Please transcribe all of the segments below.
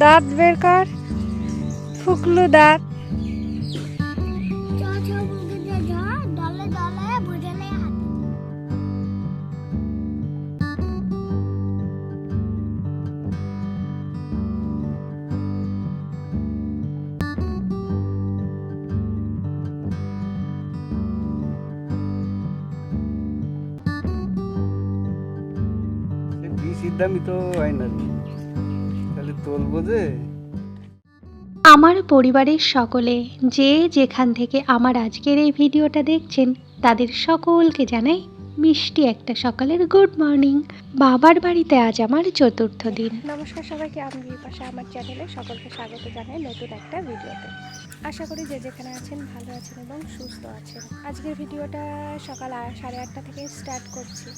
দাঁত বের কর ফুকলু দাঁত। তো হয় না। তাহলে তুলবো যে আমার পরিবারের সকলে যে যেখান থেকে আমার আজকের এই ভিডিওটা দেখছেন তাদের সকলকে জানাই মিষ্টি একটা সকালের গুড মর্নিং। বাবার বাড়িতে আজ আমার চতুর্থ দিন। নমস্কার সবাইকে আমি বিপাশা। আমার চ্যানেলে সকলকে স্বাগত জানাই নতুন একটা ভিডিওতে। আশা করি যে যেখানে আছেন ভালো আছেন এবং সুস্থ আছেন। আজকের ভিডিওটা সকাল সাড়ে আটটা থেকে স্টার্ট করছি।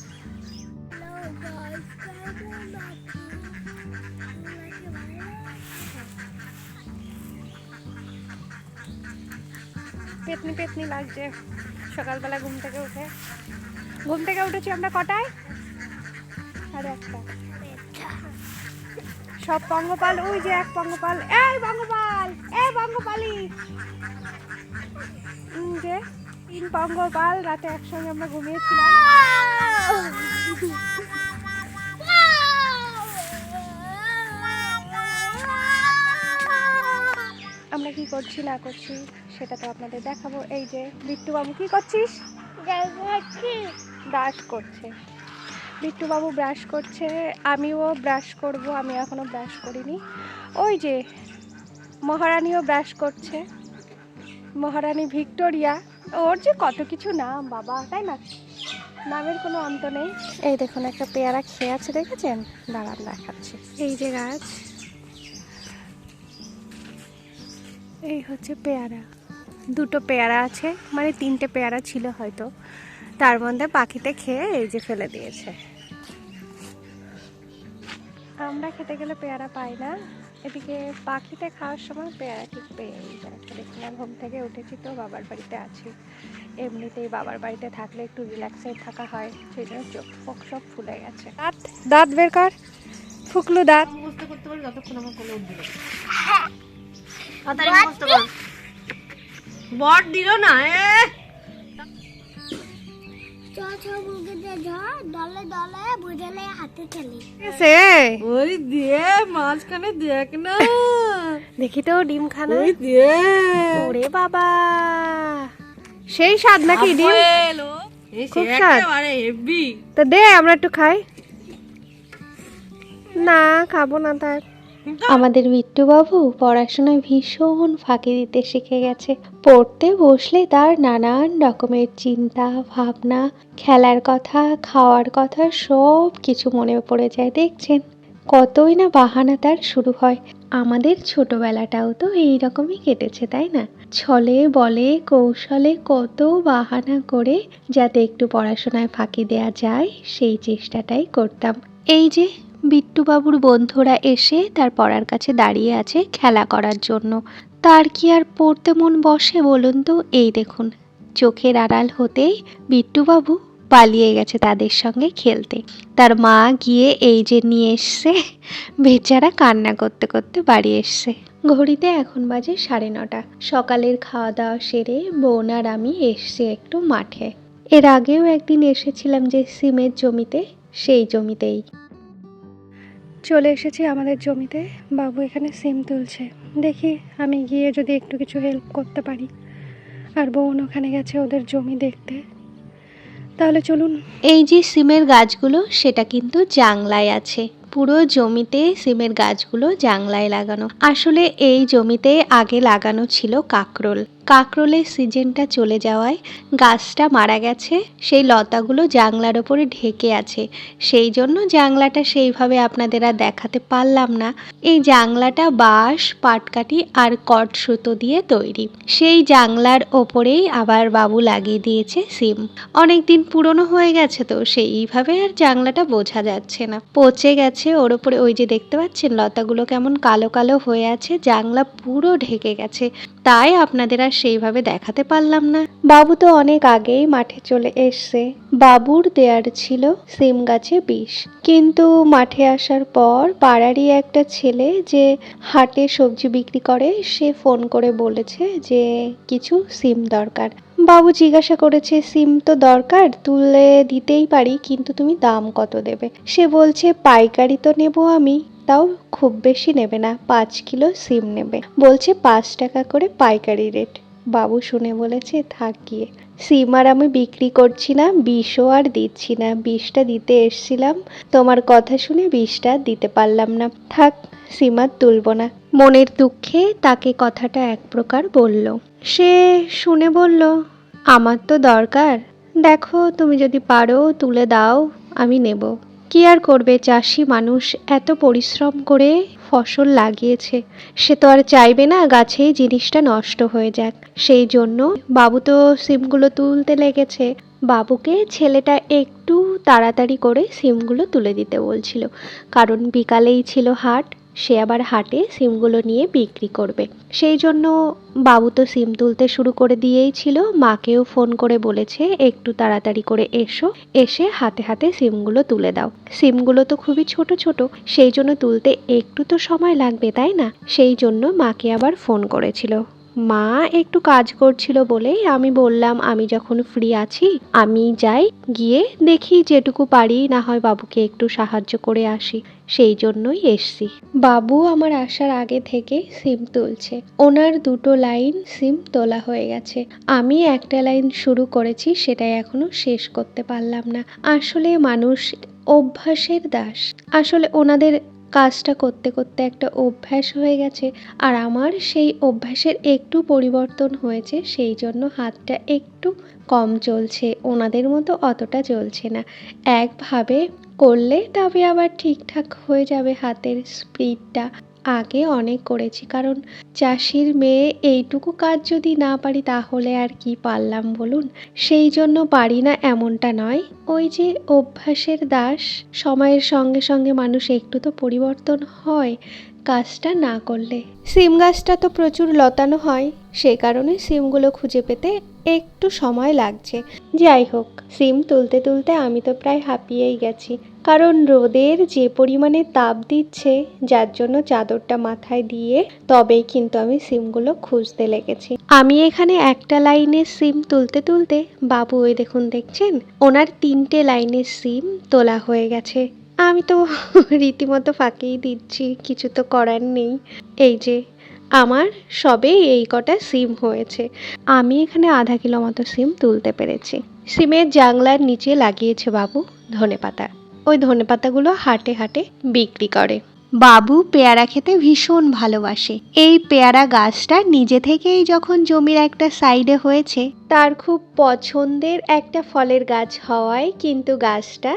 পেতনি পেতনি লাগছে। সকালবেলা ঘুম থেকে উঠে। ঘুম থেকে উঠেছি আমরা কটায়? সাড়ে একটা সব পঙ্গপাল, ওই যে এক পঙ্গপাল। এই পঙ্গপাল, এই পঙ্গপালি! তিন পঙ্গপাল রাতে একসঙ্গে আমরা ঘুমিয়েছিলাম। আমরা কি করছি, না করছি, সেটা তো আপনাদের দেখাবো। এই যে বিট্টু বাবু কি করছিস? ব্রাশ করছে। বিট্টু বাবু ব্রাশ করছে, আমিও ব্রাশ করব, আমি এখনও ব্রাশ করিনি। ওই যে, মহারানীও ব্রাশ করছে। মহারানী ভিক্টোরিয়া। ওর যে কত কিছু নাম বাবা তাই না? নামের কোনো অন্ত নেই। এই দেখুন একটা পেয়ারা খেয়ে আছে দেখেছেন? দাঁড়ান দেখাচ্ছি। এই যে গাছ। এই হচ্ছে পেয়ারা। দুটো পেয়ারা আছে মানে তিনটে পেয়ারা ছিল হয়তো। তার মধ্যে পাখিতে খেয়ে এই যে ফেলে দিয়েছে। আমরা খেতে গেলে পেয়ারা পাই না। এদিকে পাখিতে খাওয়ার সময় পেয়ারা ঠিক পেয়েই যায় দেখুন না ঘুম থেকে উঠেছি তো বাবার বাড়িতে আছি। এমনিতেই বাবার বাড়িতে থাকলে একটু রিল্যাক্সে থাকা হয় সেই জন্য চোখ ফোক সব ফুলে গেছে। দাঁত দাঁত বের কর ফুকলু দাঁত। বট দিল না এ দলে দলে বুঝলে হাতে খেলি সে ওই দিয়ে মাঝখানে দেখ না। দেখি তো ডিম খানা দিয়ে। ওরে বাবা। সেই স্বাদ নাকি ডিম? খুব স্বাদ। তো দে আমরা একটু খাই। না খাব না তার। আমাদের বিট্টুবাবু পড়াশোনায় ভীষণ ফাঁকি দিতে শিখে গেছে। পড়তে বসলে তার নানান রকমের চিন্তা, ভাবনা, খেলার কথা, খাওয়ার কথা, সব কিছু মনে পড়ে যায়, দেখছেন? কতই না বাহানা তার শুরু হয়। আমাদের ছোটবেলাটাও তো এই রকমই কেটেছে, তাই না? ছলে বলে, কৌশলে কত বাহানা করে যাতে একটু পড়াশোনায় ফাঁকি দেয়া যায়, সেই চেষ্টাটাই করতাম। এই যে বিট্টুবাবুর বন্ধুরা এসে তার পড়ার কাছে দাঁড়িয়ে আছে খেলা করার জন্য। তার কি আর পড়তে মন বসে বলুন তো? এই দেখুন, চোখের আড়াল হতেই বিট্টুবাবু পালিয়ে গেছে তাদের সঙ্গে খেলতে। তার মা গিয়ে এই যে নিয়ে এসছে, বেচারা কান্না করতে করতে বাড়ি এসছে। ঘড়িতে এখন বাজে সাড়ে নটা। সকালের খাওয়া দাওয়া সেরে বোন আর আমি এসছি একটু মাঠে। এর আগেও একদিন এসেছিলাম যে সিমের জমিতে, সেই জমিতেই। চলে এসেছি আমাদের জমিতে। বাবু এখানে সিম তুলছে। দেখি আমি গিয়ে যদি একটু কিছু হেল্প করতে পারি। আর বোন ওখানে গেছে ওদের জমি দেখতে। তাহলে চলুন। এই যে সিমের গাছগুলো, সেটা কিন্তু জাংলায় আছে। পুরো জমিতে সিমের গাছগুলো জাংলায় লাগানো। আসলে এই জমিতে আগে লাগানো ছিল কাকরোল। কাকরোলের সিজনটা চলে যাওয়ায় গাছটা মারা গেছে, সেই লতাগুলো জাংলার ওপরে ঢেকে আছে। সেই জন্য জাংলাটা সেইভাবে আপনাদের আর দেখাতে পারলাম না। এই জাংলাটা বাঁশ, পাটকাঠি আর কট সুতো দিয়ে তৈরি। সেই জাংলার ওপরেই আবার বাবু লাগিয়ে দিয়েছে সিম। অনেক দিন পুরনো হয়ে গেছে তো, সেইভাবে আর জাংলাটা বোঝা যাচ্ছে না। পচে গেছে। ওর ওপরে ওই যে দেখতে পাচ্ছেন লতাগুলো কেমন কালো কালো হয়ে আছে জাংলা পুরো ঢেকে গেছে। তাই আপনাদের আর সেইভাবে দেখাতে পারলাম না। বাবু তো অনেক আগেই মাঠে চলে এসছে। বাবুর দেয়ার ছিল সিম গাছে বিষ। কিন্তু মাঠে আসার পর পাড়ারই একটা ছেলে যে হাটে সবজি বিক্রি করে, সে ফোন করে বলেছে যে কিছু সিম দরকার। বাবু জিজ্ঞাসা করেছে, সিম তো দরকার, তুলে দিতেই পারি, কিন্তু তুমি দাম কত দেবে? সে বলছে, পাইকারি তো নেব আমি, তাও খুব বেশি নেবে না, পাঁচ কিলো সিম নেবে। বলছে, পাঁচ টাকা করে পাইকারি রেট। বাবু শুনে বলেছে, থাক গিয়ে। সিম আর আমি বিক্রি করছি না, বিষও আর দিচ্ছি না। বিষটা দিতে এসছিলাম, তোমার কথা শুনে বিষটা দিতে পারলাম না। থাক, সিম আর তুলব না। মনের দুঃখে তাকে কথাটা এক প্রকার বলল। সে শুনে বলল, আমার তো দরকার। দেখো, তুমি যদি পারো, তুলে দাও, আমি নেব। কি আর করবে চাষি মানুষ? এত পরিশ্রম করে ফসল লাগিয়েছে। সে তো আর চাইবে না গাছেই জিনিসটা নষ্ট হয়ে যাক। সেই জন্য বাবু তো সিমগুলো তুলতে লেগেছে। বাবুকে ছেলেটা একটু তাড়াতাড়ি করে সিমগুলো তুলে দিতে বলছিল। কারণ বিকালেই ছিল হাট। সে আবার হাটে সিমগুলো নিয়ে বিক্রি করবে। সেই জন্য বাবু তো সিম তুলতে শুরু করে দিয়েই ছিল। মাকেও ফোন করে বলেছে, একটু তাড়াতাড়ি করে এসো, এসে হাতে হাতে সিমগুলো তুলে দাও। সিমগুলো তো খুবই ছোট ছোট, সেই জন্য তুলতে একটু তো সময় লাগবে, তাই না? সেই জন্য মাকে আবার ফোন করেছিল। মা একটু কাজ করছিল বলেই আমি বললাম, আমি যখন ফ্রি আছি, আমি যাই, গিয়ে দেখি যেটুকু পারি, না হয় বাবুকে একটু সাহায্য করে আসি। সেই জন্যই এসছি। বাবু আমার আসার আগে থেকে সিম তুলছে। ওনার দুটো লাইন সিম তোলা হয়ে গেছে। আমি একটা লাইন শুরু করেছি, সেটাই এখনও শেষ করতে পারলাম না। আসলে মানুষ অভ্যাসের দাস। আসলে ওনাদের কাজটা করতে করতে একটা অভ্যাস হয়ে গেছে আর আমার সেই অভ্যাসের একটু পরিবর্তন হয়েছে, সেই জন্য হাতটা একটু কম চলছে, ওনাদের মতো অতটা চলছে না। একভাবে করলে তবে আবার ঠিকঠাক হয়ে যাবে হাতের স্পিডটা আগে অনেক করেছি, কারণ চাষির মেয়ে এইটুকু কাজ যদি না পারি তাহলে আর কি পারলাম বলুন? সেই জন্য পারি না এমনটা নয়। ওই যে অভ্যাসের দাস, সময়ের সঙ্গে সঙ্গে মানুষ একটু তো পরিবর্তন হয়। কাজটা না করলে। সিম গাছটা তো প্রচুর লতানো হয়, সে কারণে সিমগুলো খুঁজে পেতে একটু সময় লাগছে। যাই হোক, সিম তুলতে তুলতে আমি তো প্রায় হাঁপিয়েই গেছি। কারণ রোদের যে পরিমাণে তাপ দিচ্ছে, যার জন্য চাদরটা মাথায় দিয়ে তবেই কিন্তু আমি সিমগুলো খুঁজতে লেগেছি। আমি এখানে একটা লাইনের সিম তুলতে তুলতে, বাবু ওই দেখুন দেখছেন, ওনার তিনটে লাইনের সিম তোলা হয়ে গেছে। আমি তো রীতিমতো ফাঁকিই দিচ্ছি, কিছু তো করার নেই। এই যে, আমার সবে এই কটা সিম হয়েছে। আমি এখানে আধা কিলো মতো সিম তুলতে পেরেছি। সিমের জাংলার নিচে লাগিয়েছে বাবু ধনেপাতা ওই ধনেপাতাগুলো হাটে হাটে বিক্রি করে। বাবু পেয়ারা খেতে ভীষণ ভালোবাসে। এই পেয়ারা গাছটা নিজে থেকেই যখন জমির একটা সাইডে হয়েছে, তার খুব পছন্দের একটা ফলের গাছ হওয়ায় কিন্তু গাছটা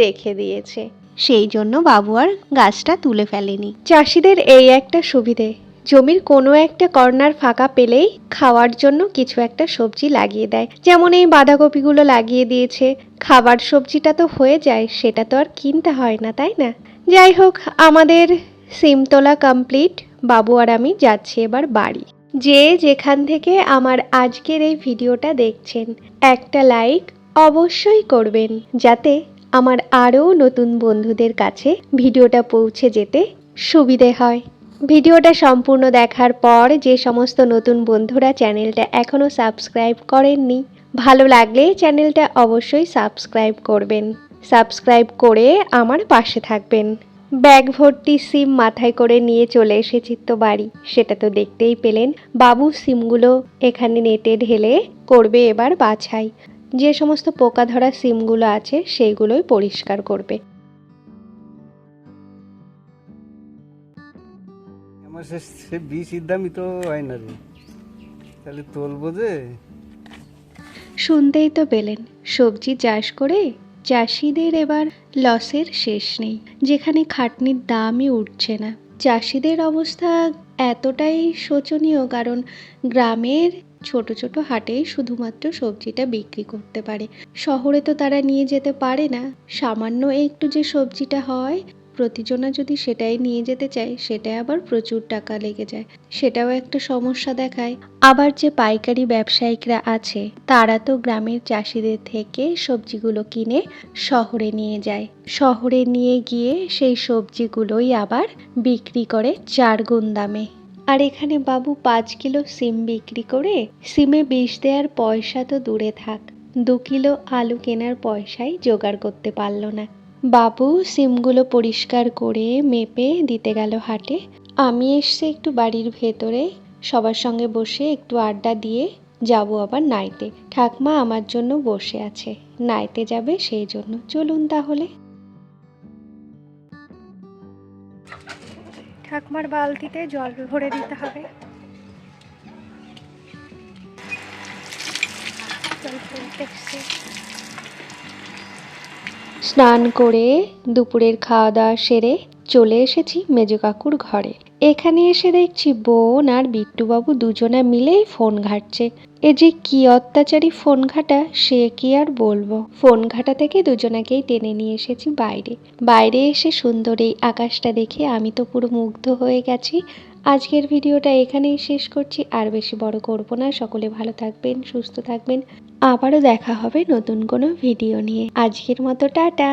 রেখে দিয়েছে। সেই জন্য বাবু আর গাছটা তুলে ফেলেনি। চাষিদের এই একটা সুবিধে, জমির কোনো একটা কর্নার ফাঁকা পেলেই খাওয়ার জন্য কিছু একটা সবজি লাগিয়ে দেয়। যেমন এই বাঁধাকপিগুলো লাগিয়ে দিয়েছে, খাবার সবজিটা তো হয়ে যায়, সেটা তো আর কিনতে হয় না, তাই না? যাই হোক, আমাদের সিমতলা কমপ্লিট, বাবু আর আমি যাচ্ছি এবার বাড়ি। যে যেখান থেকে আমার আজকের এই ভিডিওটা দেখছেন, একটা লাইক অবশ্যই করবেন, যাতে আমার আরও নতুন বন্ধুদের কাছে ভিডিওটা পৌঁছে যেতে সুবিধে হয়। ভিডিওটা সম্পূর্ণ দেখার পর যে সমস্ত নতুন বন্ধুরা চ্যানেলটা এখনও সাবস্ক্রাইব করেননি, ভালো লাগলে চ্যানেলটা অবশ্যই সাবস্ক্রাইব করবেন। সাবস্ক্রাইব করে আমার পাশে থাকবেন। ব্যাগ ভর্তি সিম মাথায় করে নিয়ে চলে এসেছি তো বাড়ি। সেটা তো দেখতেই পেলেন, বাবু সিমগুলো এখানে নেটে ঢেলে করবে এবার বাছাই। যে সমস্ত পোকা ধরা সিমগুলো আছে সেইগুলোই পরিষ্কার করবে। আমার সে সে বিষের দামই তো হয় না রে। তাহলে তুলবো যে। শুনতেই তো পেলেন সবজি চাষ করে চাষিদের এবার লসের শেষ নেই যেখানে খাটনির দামই উঠছে না। চাষিদের অবস্থা এতটাই শোচনীয় কারণ গ্রামের ছোট ছোট হাটেই শুধুমাত্র সবজিটা বিক্রি করতে পারে। শহরে তো তারা নিয়ে যেতে পারে না। সামান্য একটু যে সবজিটা হয়, প্রতিজনা যদি সেটাই নিয়ে যেতে চায়, সেটাই আবার প্রচুর টাকা লেগে যায়। সেটাও একটা সমস্যা দেখায়। আবার যে পাইকারি ব্যবসায়িকরা আছে, তারা তো গ্রামের চাষিদের থেকে সবজিগুলো কিনে শহরে নিয়ে যায়। শহরে নিয়ে গিয়ে সেই সবজিগুলোই আবার বিক্রি করে চার গুণ দামে। আর এখানে বাবু পাঁচ কিলো সিম বিক্রি করে সিমে বিষ দেওয়ার পয়সা তো দূরে থাক। দু কিলো আলু কেনার পয়সাই জোগাড় করতে পারল না। বাবু সিমগুলো পরিষ্কার করে মেপে দিতে গেল হাটে। আমি এসছি একটু বাড়ির ভেতরে সবার সঙ্গে বসে একটু আড্ডা দিয়ে যাব আবার নাইতে। ঠাকমা আমার জন্য বসে আছে। নাইতে যাবে সেই জন্য। চলুন তাহলে। ঠাকুমার বালতিতে জল ভরে দিতে হবে। স্নান করে দুপুরের খাওয়া দাওয়া সেরে চলে এসেছি মেজো কাকুর ঘরে এখানে এসে দেখছি বোন আর বিট্টুবাবু দুজনে মিলেই ফোন ঘাটছে। এ যে কি অত্যাচারী ফোন ঘাটা, সে কি আর বলব? ফোন ঘাটা থেকে দুজনাকেই টেনে নিয়ে এসেছি বাইরে। বাইরে এসে সুন্দর এই আকাশটা দেখে আমি তো পুরো মুগ্ধ হয়ে গেছি। আজকের ভিডিওটা এখানেই শেষ করছি। আর বেশি বড় করব না। সকলে ভালো থাকবেন, সুস্থ থাকবেন। আবারও দেখা হবে নতুন কোনো ভিডিও নিয়ে। আজকের মতো টাটা।